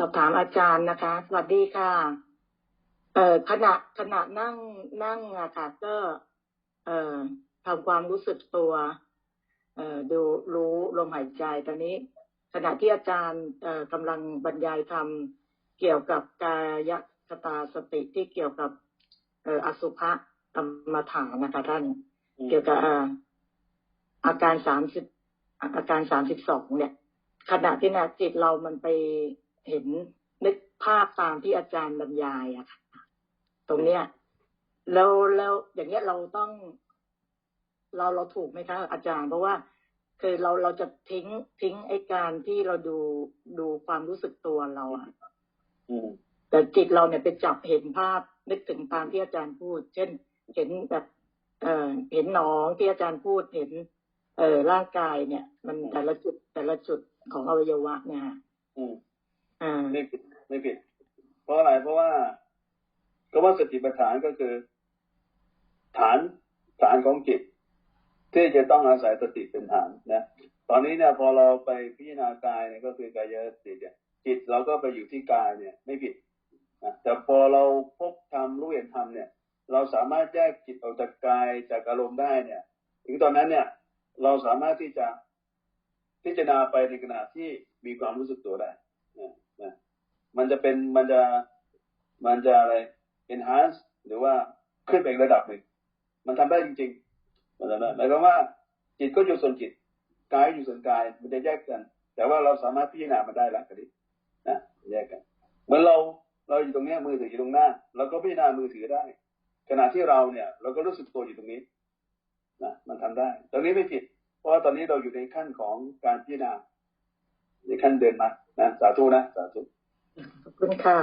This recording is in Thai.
สอบถามอาจารย์นะคะ สวัสดีค่ะ เอ่อขณะขณะนั่งนั่งอะค่ะก็ เอ่อทำความรู้สึกตัว เอ่อดูรู้ลมหายใจตอนนี้ ขณะที่อาจารย์เอ่อกำลังบรรยายธรรมเกี่ยวกับกายคตาสติที่เกี่ยวกับเอ่ออสุภะกรรมฐานนะคะท่าน เกี่ยวกับเอ่ออาการสามสิบอาการสามสิบสองเนี่ย ขณะที่นะจิตเรามันไป เห็นนึกภาพตามที่อาจารย์บรรยายอะค่ะตรงเนี้ยแล้วแล้วอย่างเงี้ยเราต้อง เราเราถูกไหมคะอาจารย์ เพราะว่าคือเราเราจะทิ้งทิ้งไอ้การที่เราดูดูความรู้สึกตัวเราอะอืมแต่จิตเราเนี่ยไปจับเห็นภาพนึกถึงตามที่อาจารย์พูด เช่น เห็นแบบ เอ่อเห็นหนองที่อาจารย์พูดเห็น เอ่อร่างกายเนี่ย มันแต่ละจุดแต่ละจุดของอวัยวะเนี่ยค่ะ อืมไม่ผิดไม่ผิด เพราะอะไรเพราะว่าก็ว่าสติปัฏฐานก็คือ ฐานฐานของจิต ที่จะต้องอาศัยสติเป็นฐานนะตอนนี้เนี่ยพอเราไปพิจารณากายเนี่ยก็คือกายสติเนี่ยจิตเราก็ไปอยู่ที่กายเนี่ย ไม่ผิดนะแต่พอเราพบธรรมรู้เห็นธรรมเนี่ย เราสามารถแยกจิตออกจากกายจากอารมณ์ได้เนี่ย ถึงตอนนั้นเนี่ย เราสามารถที่จะพิจารณาไปในขณะที่มีความรู้สึกตัวได้ นะมันจะเป็นมันจะมันจะอะไร enhance หรือว่าขึ้นไปอีกระดับหนึ่งมันทำได้จริงๆมันทำได้หมายความว่าจิตก็อยู่ส่วนจิตกายอยู่ส่วนกายมันจะแยกกัน แต่ว่าเราสามารถพิจารณามันได้แล้วกันนี้นะแยกกันเหมือนเราเราอยู่ตรงนี้มือถืออยู่ตรงหน้าเราก็พิจารณามือถือได้ ขณะที่เราเนี่ย เราก็รู้สึกตัวอยู่ตรงนี้นะมันทำได้ ตรงนี้ไม่ผิด เพราะว่าตอนนี้เราอยู่ในขั้นของการพิจารณา ในขั้นเดินมานะสาธุนะสาธุขอบคุณค่ะ